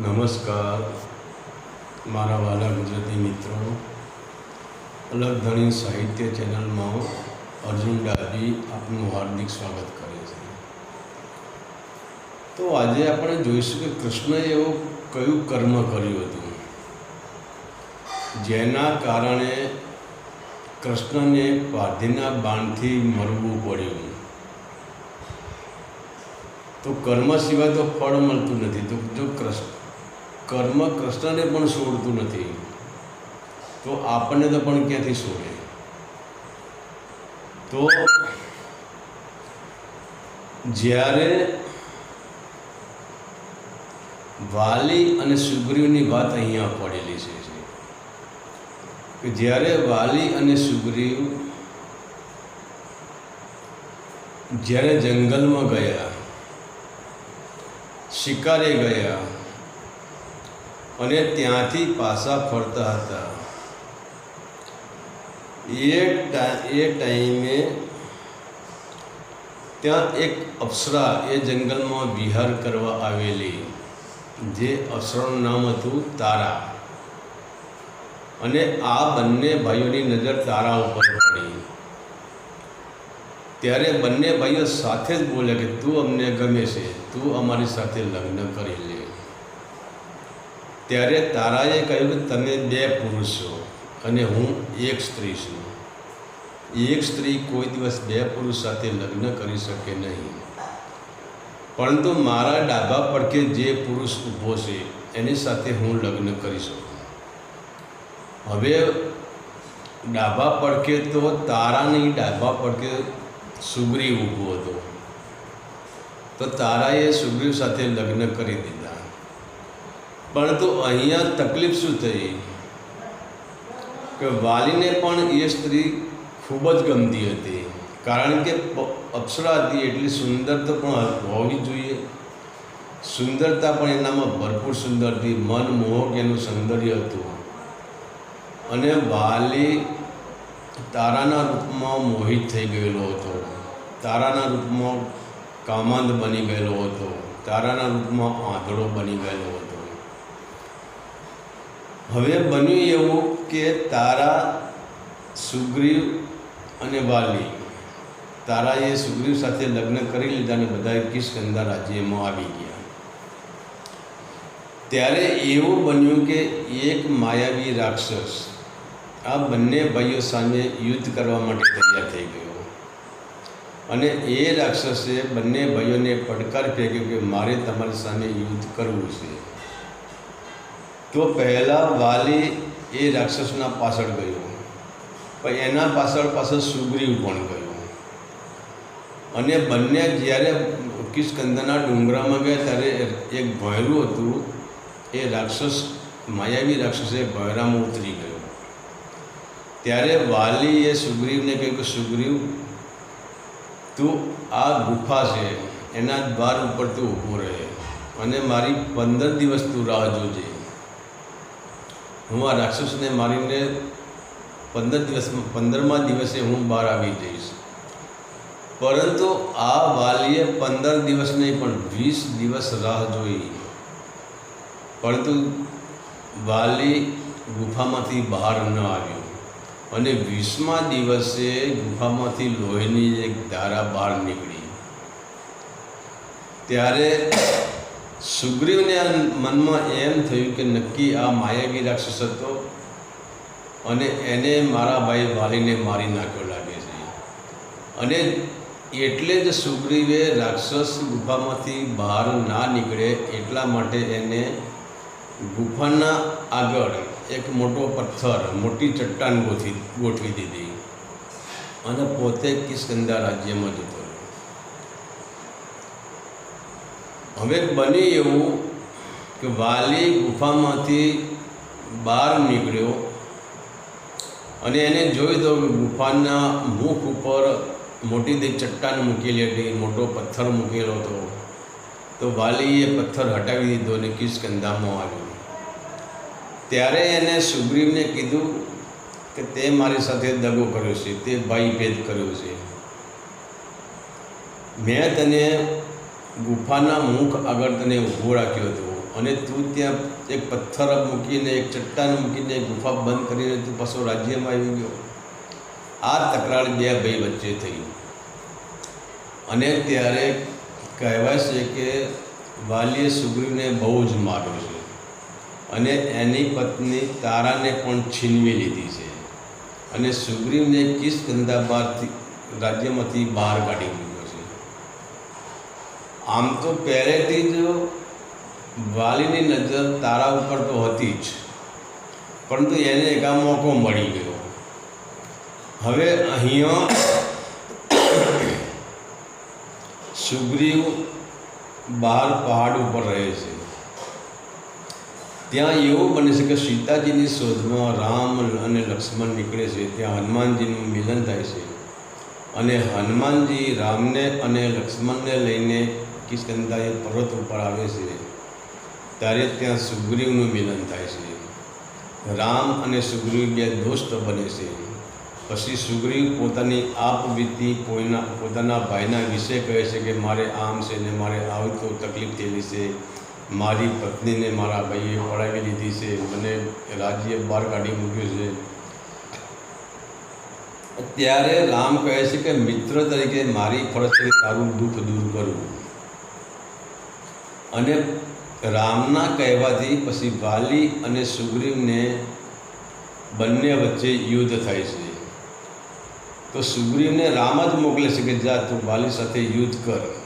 નમસ્કાર. મારા વાલા ગુજરાતી મિત્રો, અલગ ધણી સાહિત્ય ચેનલમાં અર્જુન ડાબી આપનું હાર્દિક સ્વાગત કરે છે. તો આજે આપણે જોઈશું કે કૃષ્ણએ એવું કયું કર્મ કર્યું હતું? જેના કારણે કૃષ્ણને પાધીના બાણથી મરવું પડ્યું. તો કર્મ સિવાય તો ફળ મળતું નથી. તો જો કૃષ્ણ કર્મ કૃષ્ણને પણ છોડતું નથી. તો આપણને તો પણ ક્યાંથી છોડે? તો જ્યારે વાલી અને સુગ્રીવની વાત અહીંયા પડેલી છે કે જ્યારે વાલી અને સુગ્રીવ જ્યારે જંગલમાં ગયા, શિકારે ગયા અને ત્યાંથી પાછા ફરતા હતા. એ એ ટાઈમે ત્યાં એક અપ્સરા એ જંગલમાં વિહાર કરવા આવેલી, જે અપ્સરાનું નામ હતું તારા. અને આ બંને ભાઈઓની નજર તારા ઉપર પડી. ત્યારે બંને ભાઈઓ સાથે જ બોલ્યા કે, તું અમને ગમે છે. તું અમારી સાથે લગ્ન કરી લે. ત્યારે તારાએ કહ્યું કે તમે બે પુરુષ છો અને હું એક સ્ત્રી છું. એક સ્ત્રી કોઈ દિવસ બે પુરુષ સાથે લગ્ન કરી શકે નહીં. પરંતુ મારા ડાબા પડકે જે પુરુષ ઊભો છે, એની સાથે હું લગ્ન કરી શકું. હવે ડાબા પડકે તો તારાની ડાબા પડકે સુગ્રીવ ઊભો હતો. તો તારાએ સુગ્રીવ સાથે લગ્ન કરી દીધા. પરંતુ અહીંયા તકલીફ શું થઈ? કે વાલીને પણ એ સ્ત્રી ખૂબ જ ગમતી હતી. કારણ કે અપ્સરા હતી એટલી સુંદર તો પણ હોવી જોઈએ. સુંદરતા પણ એનામાં ભરપૂર સુંદર હતી. મનમોહક એનું સૌંદર્ય હતું. અને વાલી તારાના રૂપમાં મોહિત થઈ ગયેલો હતો. તારાના રૂપમાં કામાંદ બની ગયેલો હતો. તારાના રૂપમાં આંધળો બની ગયેલો હતો. હવે બન્યું એવું કે તારા સુગ્રીવ અને વાલી, તારાએ સુગ્રીવ સાથે લગ્ન કરી લીધા અને બધા કિષ્કંદા રાજ્યમાં આવી ગયા. ત્યારે એવું બન્યું કે એક માયાવી રાક્ષસ આ બંને ભાઈઓ સામે યુદ્ધ કરવા માટે તૈયાર થઈ ગયો. અને એ રાક્ષસે બંને ભાઈઓને પડકાર ફેંક્યો કે મારે તમારી સામે યુદ્ધ કરવું છે. તો પહેલાં વાલી એ રાક્ષસના પાછળ ગયો. પણ એના પાછળ પાછળ સુગ્રીવ પણ ગયો. અને બંને જ્યારે કિસ્કંદના ડુંગરામાં ગયા ત્યારે એક ભયરું હતું, એ રાક્ષસ, માયાવી રાક્ષસે ભયરામાં ઉતરી ગયો. ત્યારે વાલીએ સુગ્રીવને કહ્યું કે સુગ્રીવ, તું આ ગુફા છે, એના દ્વાર ઉપર તું ઊભો રહે અને મારી પંદર દિવસ તું રાહ જોજે. હું આ રાક્ષસને મારીને પંદર દિવસમાં પંદરમા દિવસે હું બહાર આવી જઈશ. પરંતુ આ વાલીએ પંદર દિવસ નહીં, પણ વીસ દિવસ રાહ જોઈ. પરંતુ વાલી ગુફામાંથી બહાર ન આવ્યો. અને વીસમા દિવસે ગુફામાંથી લોહીની એક ધારા બહાર નીકળી. ત્યારે સુગ્રીવને મનમાં એમ થયું કે નક્કી આ માયાવી રાક્ષસ હતો અને એને મારા ભાઈ વાલીને મારી નાખ્યો લાગે છે. અને એટલે જ સુગ્રીવે રાક્ષસ ગુફામાંથી બહાર ના નીકળે એટલા માટે એને ગુફાના આગળ એક મોટો પથ્થર, મોટી ચટ્ટાન ગોઠવી ગોઠવી દીધી. અને પોતે કિસ્કંદા રાજ્યમાં જતો રહ્યો હવે બને એવું કે વાલી ગુફામાંથી બહાર નીકળ્યો અને એને જોઈ તો ગુફાના મુખ ઉપર મોટી દે ચટ્ટાન મૂકેલી હતી, મોટો પથ્થર મૂકેલો હતો. તો વાલીએ પથ્થર હટાવી દીધો અને કિષ્કંદામાં આવ્યો. ત્યારે એને સુગ્રીવને કીધું કે તે મારી સાથે દગો કર્યો છે, તે ભાઈ ભેદ કર્યો છે. મેં તને ગુફાના મુખ આગળ તને ઊભો રાખ્યો હતો. અને તું ત્યાં એક પથ્થર મૂકીને, એક ચટ્ટાન મૂકીને ગુફા બંધ કરીને તું પાછો રાજ્યમાં આવી ગયો. આ તકરાર બે ભાઈ વચ્ચે થઈ. અને ત્યારે કહેવાય છે કે વાલીએ સુગ્રીવને બહુ જ માર્યો છે. અને એની પત્ની તારાને પણ છીનવી લીધી છે. અને સુગ્રીવને કિસ ગંદાબાદથી રાજ્યમાંથી બહાર કાઢી આમ તો પહેલેથી જ વાલીની નજર તારા ઉપર તો હતી જ. પરંતુ એને એક આ મોકો મળી ગયો. હવે અહીંયા સુગ્રીવ બહાર પહાડ ઉપર રહે છે. ત્યાં એવું બને છે કે સીતાજીની શોધમાં રામ અને લક્ષ્મણ નીકળે છે. ત્યાં હનુમાનજીનું મિલન થાય છે. અને હનુમાનજી રામને અને લક્ષ્મણને લઈને કિષ્કંદાએ પર્વત ઉપર આવે છે, ત્યારે ત્યાં સુગ્રીવનું મિલન થાય છે. રામ અને સુગ્રીવ બે દોસ્ત બને છે. પછી સુગ્રીવ પોતાની આપવીતી કોઈના, પોતાના ભાઈના વિશે કહે છે કે, મારે આમ છે ને મારે આવી તો તકલીફ થયેલી છે. મારી પત્નીને મારા ભાઈએ પડાવી લીધી છે. મને રાજ્ય બહાર કાઢી મૂક્યું છે. ત્યારે રામ કહે છે કે, મિત્ર તરીકે મારી ફરજ તારું દુઃખ દૂર કરવું અને રામના કહેવાથી પછી વાલી અને સુગ્રીવને બંને વચ્ચે યુદ્ધ થાય છે. તો સુગ્રીવને રામ જ મોકલે છે કે જા તું વાલી સાથે યુદ્ધ કર.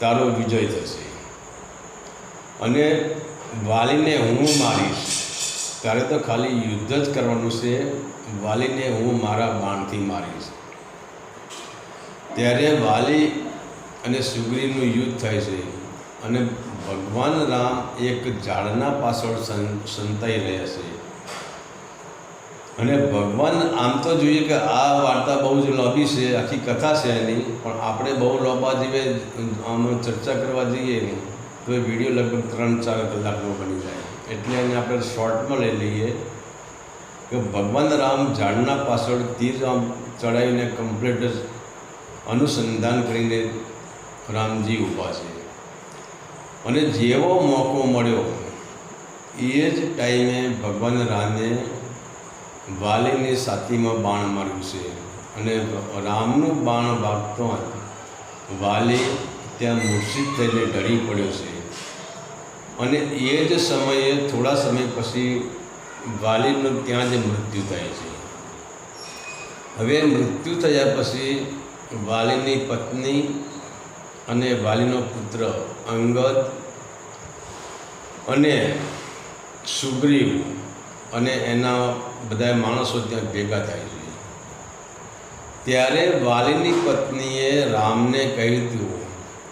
તારો વિજય થશે. અને વાલીને હું મારીશ. ત્યારે તો ખાલી યુદ્ધ જ કરવાનું છે. વાલીને હું મારા બાણથી મારીશ. ત્યારે વાલી અને સુગ્રીવનું યુદ્ધ થાય છે. અને ભગવાન રામ એક ઝાડના પાછળ સંતાઈ રહ્યા છે. અને ભગવાન આમ તો જોઈએ કે આ વાર્તા બહુ જ લાંબી છે, આખી કથા છે એની, પણ આપણે બહુ લાંબા જેવે આમ ચર્ચા કરવા જઈએ ને, તો એ વીડિયો લગભગ ત્રણ ચાર કલાકનો બની જાય. એટલે એને આપણે શોર્ટમાં લઈ લઈએ કે ભગવાન રામ ઝાડના પાછળ તીર આમ ચડાવીને કમ્પ્લીટ અનુસંધાન કરીને રામજી ઊભા છે. અને જેવો મોકો મળ્યો, એ જ ટાઈમે ભગવાન રામે વાલીની સાતીમાં બાણ માર્યું છે. અને રામનું બાણ વાગતો વાલી ત્યાં મૂર્છિત થઈને ઢળી પડ્યો છે. અને એ જ સમયે, થોડા સમય પછી વાલીનું ત્યાં જ મૃત્યુ થાય છે. હવે મૃત્યુ થયા પછી વાલીની પત્ની અને વાલીનો પુત્ર અંગદ અને સુગ્રીવ અને એના બધા માણસો ત્યાં ભેગા થાય છે. ત્યારે વાલીની પત્નીએ રામને કહ્યું હતું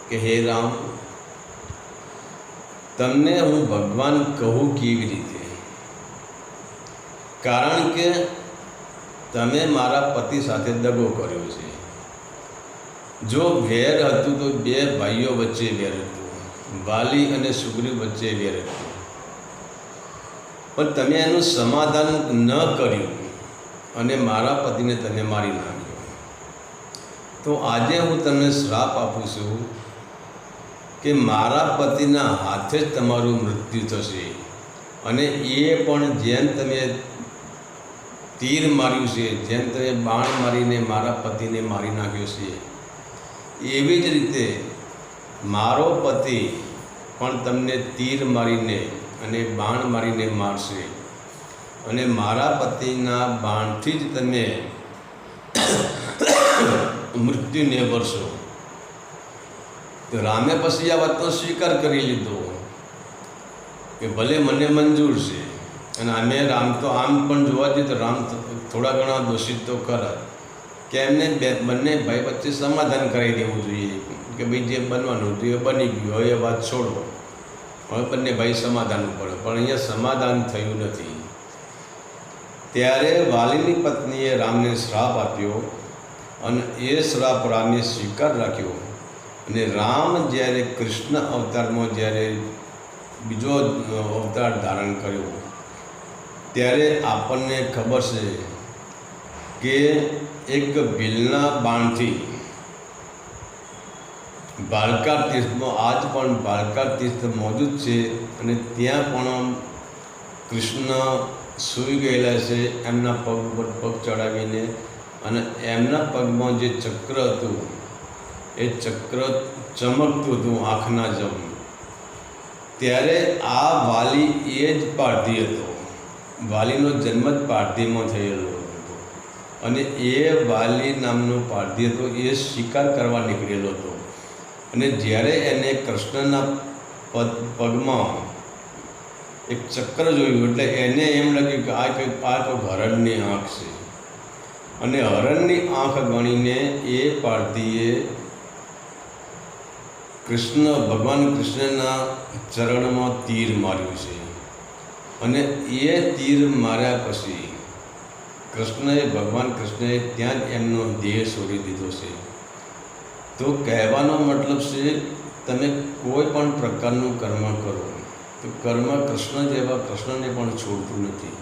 કે, હે રામ, તમને હું ભગવાન કહું કેવી રીતે? કારણ કે તમે મારા પતિ સાથે દગો કર્યો છે. જો વેર હતું તો બે ભાઈઓ વચ્ચે વેર હતું. વાલી અને સુગ્રીવ વચ્ચે વેર હતું. પણ તમે એનું સમાધાન ન કર્યું અને મારા પતિને તમે મારી નાખ્યો. તો આજે હું તમને શ્રાપ આપું છું કે મારા પતિના હાથે જ તમારું મૃત્યુ થશે અને એ પણ જેમ તમે તીર માર્યું છે, જેમ તમે બાણ મારીને મારા પતિને મારી નાખ્યો છે એવી જ રીતે મારો પતિ પણ તમને તીર મારીને અને બાણ મારીને મારશે. અને મારા પતિના બાણથી જ તમે મૃત્યુને વરસો. તો રામે પછી આ વાતનો સ્વીકાર કરી લીધો કે ભલે મને મંજૂર છે. અને અમે રામ તો આમ પણ જોવા જઈએ તો રામ થોડા ઘણા દોષિત તો ખરા. કે એમને બે બંને ભાઈ વચ્ચે સમાધાન કરી દેવું જોઈએ. કે ભાઈ જે બનવાનું હતું એ બની ગયું, હવે વાત છોડો. હવે બંને ભાઈ સમાધાન પડે પણ અહીંયા સમાધાન થયું નથી. ત્યારે વાલીની પત્નીએ રામને શ્રાપ આપ્યો અને એ શ્રાપ રામે સ્વીકાર રાખ્યો. અને રામ જ્યારે કૃષ્ણ અવતારમાં જ્યારે બીજો અવતાર ધારણ કર્યો, ત્યારે આપણને ખબર છે કે એક ભીલના બાણથી બાલકા તીર્થમાં, આજ પણ બાલકા તીર્થ મોજૂદ છે અને ત્યાં પણ કૃષ્ણ સૂઈ ગયેલા છે, એમના પગ ઉપર પગ ચડાવીને અને એમના પગમાં જે ચક્ર હતું, એ ચક્ર ચમકતું હતું આંખના જમ. ત્યારે આ વાલી એ જ પારધી હતો. વાલીનો જન્મ જ પારધીમાં થયેલો. અને એ વાલી નામનો પારધી હતો એ શિકાર કરવા નીકળેલો હતો. અને જ્યારે એને કૃષ્ણના પદ પગમાં એક ચક્ર જોયું, એટલે એને એમ લાગ્યું કે આ કંઈક, આ તો હરણની આંખ છે. અને હરણની આંખ ગણીને એ પારધીએ કૃષ્ણ, ભગવાન કૃષ્ણના ચરણમાં તીર માર્યું છે. અને એ તીર માર્યા પછી કૃષ્ણએ ભગવાન કૃષ્ણએ ત્યાં જ એમનો દેહ છોડી દીધો છે. તો કહેવાનો મતલબ છે, તમે કોઈ પણ પ્રકારનું કર્મ કરો, તો કર્મ કૃષ્ણ જેવા કૃષ્ણને પણ છોડતું નથી.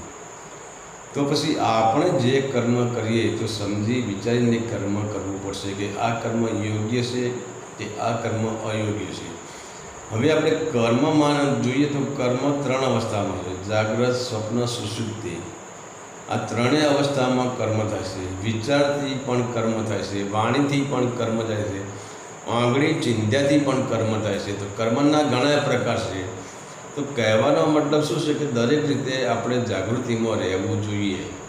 તો પછી આપણે જે કર્મ કરીએ, તો સમજી વિચારીને કર્મ કરવું પડશે કે આ કર્મ યોગ્ય છે કે આ કર્મ અયોગ્ય છે. હવે આપણે કર્મમાં જોઈએ તો કર્મ ત્રણ અવસ્થામાં છે. જાગ્રત, સ્વપ્ન સુષુપ્તિ આ ત્રણેય અવસ્થામાં કર્મ થાય છે. વિચારથી પણ કર્મ થાય છે. વાણીથી પણ કર્મ થાય છે. આંગળી ચિંધ્યાથી પણ કર્મ થાય છે. તો કર્મના ઘણા પ્રકાર છે. તો કહેવાનો મતલબ શું છે કે દરેક રીતે આપણે જાગૃતિમાં રહેવું જોઈએ.